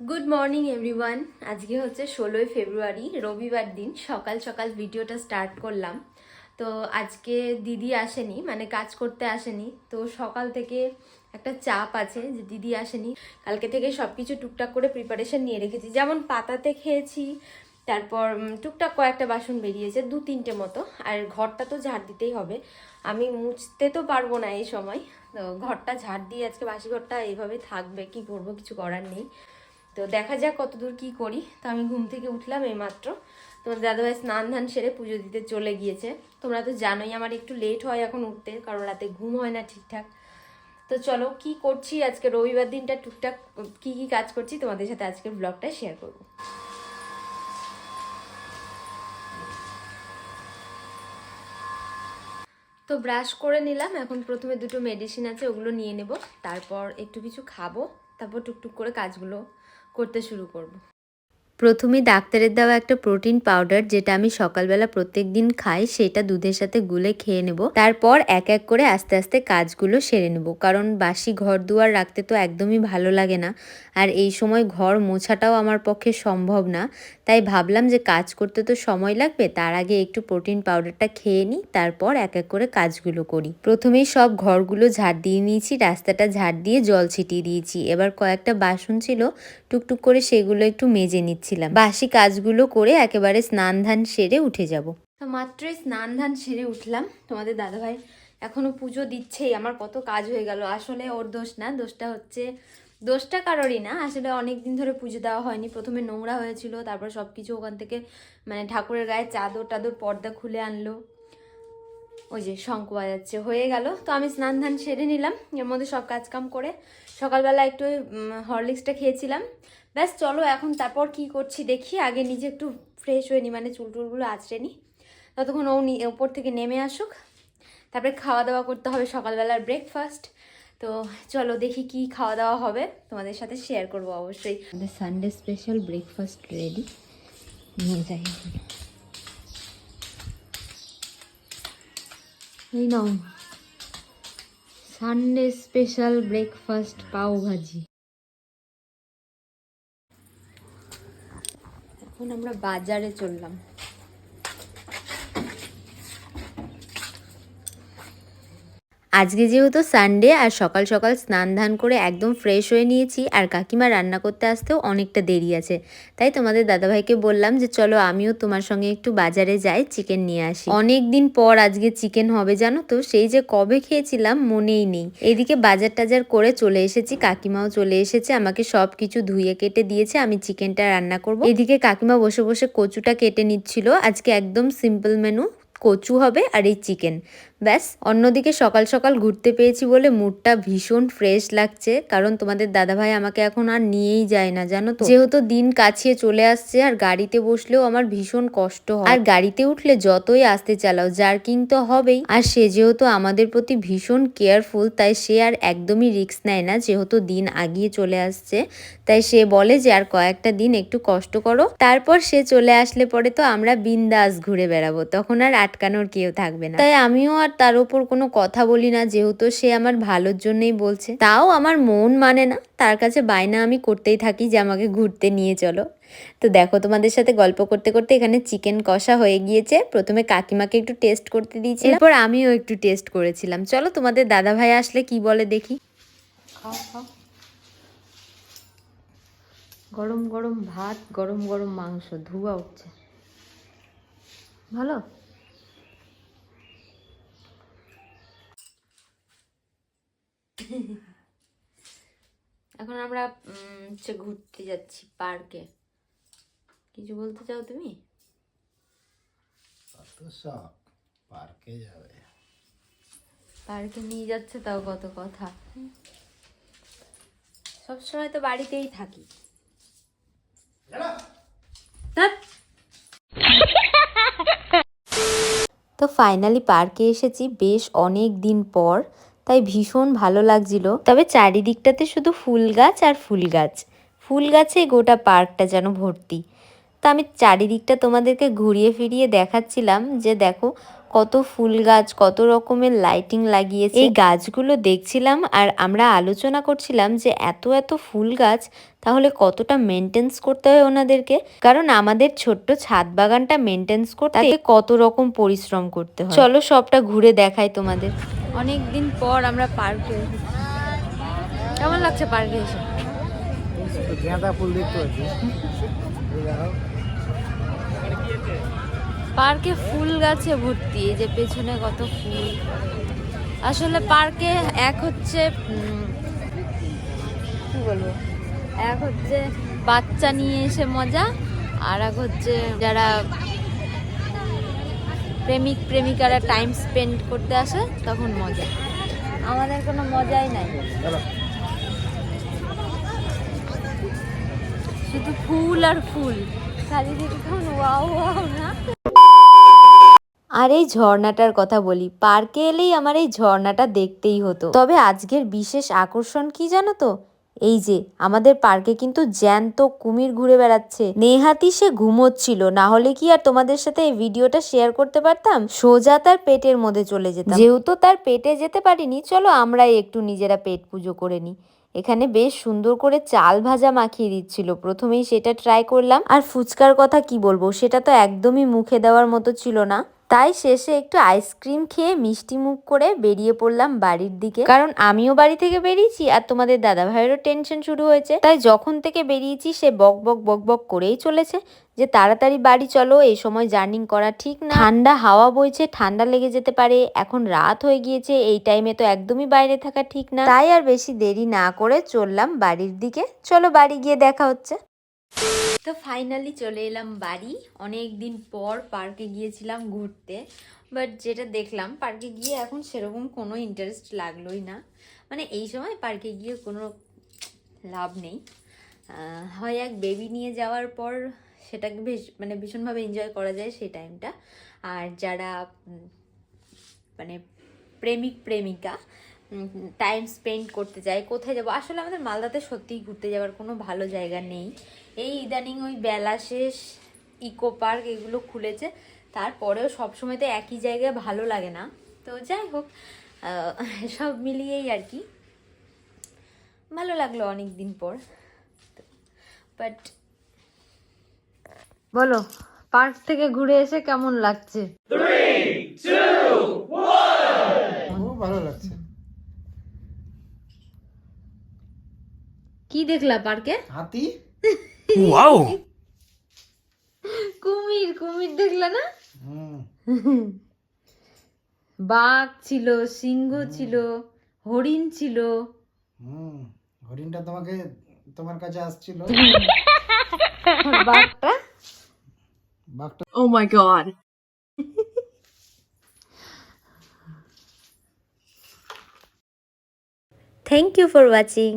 Good morning everyone আজকে হচ্ছে ষোলোই ফেব্রুয়ারি, রবিবার দিন। সকাল সকাল ভিডিওটা স্টার্ট করলাম। তো আজকে দিদি আসেনি মানে কাজ করতে আসেনি। তো সকাল থেকে একটা চাপ আছে যে দিদি আসেনি। কালকে থেকে সব কিছু টুকটাক করে প্রিপারেশন নিয়ে রেখেছি। যেমন পাতাতে খেয়েছি, তারপর টুকটাক কয়েকটা বাসন বেরিয়েছে, দু তিনটে মতো। আর ঘরটা তো ঝাড় দিতেই হবে। আমি মুছতে তো পারব না এই সময়। তো ঘরটা ঝাড় দিয়ে আজকে বাসি ঘরটা এইভাবে থাকবে, কি করব, কিছু করার নেই। তো দেখা যাক কতদূর কি করি। তো আমি ঘুম থেকে উঠলাম এই এইমাত্র। তোমার দাদাভাই স্নান ধান সেরে পুজো দিতে চলে গিয়েছে। তোমরা তো জানোই আমার একটু লেট হয় এখন উঠতে, কারণ রাতে ঘুম হয় না ঠিকঠাক। তো চলো কি করছি আজকে রবিবার দিনটা টুকটাক, কি কি কাজ করছি তোমাদের সাথে আজকের ব্লগটা শেয়ার করব। তো ব্রাশ করে নিলাম। এখন প্রথমে দুটো মেডিসিন আছে, ওগুলো নিয়ে নেব। তারপর একটু কিছু খাব। তারপর টুকটুক করে কাজগুলো করতে শুরু করব। প্রথমে ডাক্তারের দেওয়া একটা প্রোটিন পাউডার, যেটা আমি সকালবেলা প্রত্যেক দিন খাই, সেটা দুধের সাথে গুলে খেয়ে নেব। তারপর এক এক করে আস্তে আস্তে কাজগুলো সেরে নেব। কারণ বাসি ঘর দুয়ার রাখতে তো একদমই ভালো লাগে না। আর এই সময় ঘর মোছাটাও আমার পক্ষে সম্ভব না। তাই ভাবলাম যে কাজ করতে তো সময় লাগবে, তার আগে একটু প্রোটিন পাউডারটা খেয়ে নিই, তারপর এক এক করে কাজগুলো করি। প্রথমেই সব ঘরগুলো ঝাড় দিয়ে নিয়েছি, রাস্তাটা ঝাড় দিয়ে জল ছিটিয়ে দিয়েছি। এবার কয়েকটা বাসন ছিল, টুকটুক করে সেগুলো একটু মেজে নিচ্ছিলাম বাসি কাজগুলো করে একেবারে স্নান ধান সেরে উঠে যাব। তো মাত্রই স্নান ধান সেরে উঠলাম। তোমাদের দাদাভাই এখনও পুজো দিচ্ছেই। আমার কত কাজ হয়ে গেল। আসলে ওর দোষ না। দোষটা হচ্ছে, দোষটা কারোরই না। আসলে অনেক দিন ধরে পুজো দেওয়া হয়নি। প্রথমে নোংরা হয়েছিল, তারপর সব কিছু ওখান থেকে মানে ঠাকুরের গায়ে চাদর টাদর পর্দা খুলে আনলো। ওই যে শঙ্খ বাজাচ্ছে। হয়ে গেল। তো আমি স্নান ধান সেরে নিলাম। এর মধ্যে সব কাজ কাম করে সকালবেলা একটু হরলিক্সটা খেয়েছিলাম। ব্যাস, চলো এখন তারপর কি করছি দেখি। আগে নিজে একটু ফ্রেশ হয়ে নিই মানে চুল টুলগুলো আঁচড়ে নিই ততক্ষণ ও নি- ওপর থেকে নেমে আসুক। তারপরে খাওয়া দাওয়া করতে হবে সকালবেলার ব্রেকফাস্ট তো চলো দেখি কি খাওয়া দাওয়া হবে। তোমাদের সাথে শেয়ার করব অবশ্যই। আমাদের সানডে স্পেশাল ব্রেকফাস্ট রেডি নিয়ে যাই। এই নাও। সানডে স্পেশাল ব্রেকফাস্ট পাও ভাজি। এখন আমরা বাজারে চললাম। আজকে যেহেতু সানডে আর সকাল সকাল স্নান ধান করে একদম ফ্রেশ হয়ে নিয়েছি আর কাকিমা রান্না করতে আসতেও অনেকটা দেরি আছে। তাই তোমাদের দাদাভাইকে বললাম যে, চলো আমিও তোমার সঙ্গে একটু বাজারে যাই চিকেন নিয়ে আসি। অনেক দিন পর আজকে চিকেন হবে, জানো তো? সেই যে কবে খেয়েছিলাম মনেই নেই। এদিকে বাজার টাজার করে চলে এসেছি, কাকিমাও চলে এসেছে, আমাকে সব কিছু ধুয়ে কেটে দিয়েছে, আমি চিকেনটা রান্না করব। এদিকে কাকিমা বসে বসে কচুটা কেটে নিচ্ছিল, আজকে একদম সিম্পল মেনু কচু হবে আর এই চিকেন। ব্যাস, অন্যদিকে সকাল সকাল ঘুরতে পেয়েছি বলে মুডটা ভীষণ ফ্রেশ লাগছে। কারণ তোমাদের দাদাভাই আমাকে এখন আর নিয়েই যায় না, জানো তো? যেহেতু দিন কাছিয়ে চলে আসছে আর গাড়িতে বসলেও আমার ভীষণ কষ্ট হয়। আর গাড়িতে উঠলে যতই আসতে চালাও জার্কিং তো হবেই। আর সে যেহেতু আমাদের প্রতি ভীষণ কেয়ারফুল তাই সে আর একদমই রিস্ক নেয় না, যেহেতু দিন আগিয়ে চলে আসছে। তাই সে বলে যে, আর কয়েকটা দিন একটু কষ্ট করো। তারপর সে চলে আসলে পরে তো আমরা বিন্দাস ঘুরে বেড়াবো। তখন আর আটকানোর কেউ থাকবে না। তাই আমিও আর তার উপর কোনো কথা বলি না যেহেতু সে আমার ভালোর জন্যই বলছে। তাও আমার মন মানে না তার কাছে বায়না আমি করতেই থাকি যে আমাকে ঘুরতে নিয়ে চলো। তো দেখো তোমাদের সাথে গল্প করতে করতে এখানে চিকেন কষা হয়ে গিয়েছে। প্রথমে কাকিমাকে একটু টেস্ট করতে দিয়েছি এরপর আমিও একটু টেস্ট করেছিলাম। চলো তোমাদের দাদা ভাই আসলে কি বলে দেখি। খাও খাও। গরম গরম ভাত গরম গরম মাংস ধোয়া উঠছে। ভালো? এখন আমরা হচ্ছে ঘুরতে যাচ্ছি পার্কে। কিছু বলতে চাও তুমি? পার্কে যাবে। পার্কে নিয়ে যাচ্ছে তাও কত কথা। সবসময় তো বাড়িতেই থাকি। তো ফাইনালি পার্কে এসেছি বেশ অনেক দিন পর। তাই ভীষণ ভালো লাগছিল। তবে চারিদিকটাতে শুধু ফুল গাছ আর ফুল গাছ। ফুল গাছে গোটা পার্কটা যেন ভর্তি। তো আমি চারিদিকটা তোমাদেরকে ঘুরিয়ে ফিরিয়ে দেখাচ্ছিলাম যে দেখো কত ফুল গাছ কত রকমের লাইটিং লাগিয়েছে। এই গাছগুলো দেখছিলাম আর আমরা আলোচনা করছিলাম যে এত এত ফুল গাছ তাহলে কতটা মেনটেন্স করতে হয় ওনাদেরকে? কারণ আমাদের ছোট্ট ছাদ বাগানটা মেনটেন্স করতে কত রকম পরিশ্রম করতে হয়। চলো সবটা ঘুরে দেখাই তোমাদের। অনেক দিন পর আমরা পার্কে কেমন লাগছে পার্কে এসে? গাঁদা ফুল দেখতে পাচ্ছি। পার্কে ফুল গাছে ভর্তি এই যে পেছনে কত ফুল। আসলে পার্কে এক হচ্ছে কি বলব? এক হচ্ছে বাচ্চা নিয়ে এসে মজা আর এক হচ্ছে যারা প্রেমিক, প্রেমিকারা টাইম স্পেন্ড করতে আসে, তখন মজা। আমাদের কোনো মজাই নাই। শুধু ফুল আর ফুল। ওয়াও ওয়াও না। আর এই ঝর্ণাটার কথা বলি, পার্কে এলেই আমার এই ঝর্ণাটা দেখতেই হতো। তবে আজকের বিশেষ আকর্ষণ কি জানো তো? এই যে, আমাদের পার্কে কিন্তু জ্যান্ত কুমির ঘুরে বেড়াচ্ছে। নেহাতি সে ঘুমোচ্ছিল, না হলে কি আর তোমাদের সাথে এই ভিডিওটা শেয়ার করতে পারতাম? সোজা তার পেটের মধ্যে চলে যেতাম। যেহেতু তার পেটে যেতে পারিনি, চলো আমরাই একটু নিজেরা পেট পুজো করে নিই। এখানে বেশ সুন্দর করে চাল ভাজা মাখিয়ে দিচ্ছিল, প্রথমেই সেটা ট্রাই করলাম। আর ফুচকার কথা কি বলব, সেটা তো একদমই মুখে দেওয়ার মতো ছিল না। তাই শেষে একটু আইসক্রিম খেয়ে মিষ্টি মুখ করে বেরিয়ে পড়লাম বাড়ির দিকে। কারণ আমিও বাড়ি থেকে বেরিয়েছি আর তোমাদের দাদা ভাইয়েরও টেনশন শুরু হয়েছে। তাই যখন থেকে বেরিয়েছি সে বক বক বক বক করেই চলেছে যে তাড়াতাড়ি বাড়ি চলো, এই সময় জার্নিং করা ঠিক না। ঠান্ডা হাওয়া বইছে, ঠান্ডা লেগে যেতে পারে। এখন রাত হয়ে গিয়েছে, এই টাইমে তো একদমই বাইরে থাকা ঠিক না। তাই আর বেশি দেরি না করে চললাম বাড়ির দিকে। চলো বাড়ি গিয়ে দেখা হচ্ছে। তো ফাইনালি চলে এলাম বাড়ি। অনেক দিন পর পার্কে গিয়েছিলাম ঘুরতে বাট যেটা দেখলাম পার্কে গিয়ে এখন সেরকম কোনো ইন্টারেস্ট লাগলোই না। মানে এই সময় পার্কে গিয়ে কোনো লাভ নেই। হয় এক বেবি নিয়ে যাওয়ার পর সেটাকে বেশ মানে ভীষণভাবে এনজয় করা যায় সেই টাইমটা আর যারা মানে প্রেমিক, প্রেমিকা টাইম স্পেন্ড করতে যায় কোথায় যাব? আসলে আমাদের মালদাতে সত্যিই ঘুরতে যাওয়ার কোনো ভালো জায়গা নেই। এই ইদানিং ওই বেলা শেষ ইকো পার্ক এগুলো খুলেছে। তারপরেও সবসময় তো একই জায়গায় ভালো লাগে না। তো যাই হোক সব মিলিয়েই আর কি। ভালো লাগল অনেক দিন পর। বাট বলো পার্ক থেকে ঘুরে এসে কেমন লাগছে? ভালো লাগছে। কি দেখলা পার্কে? হাতি? কুমির কুমির দেখলা না? বাঘ ছিল সিংহ ছিল হরিণ ছিল। হরিণটা তোমাকে তোমার কাছে আসছিল। বাঘটা? বাঘটা Oh my god. Thank you for watching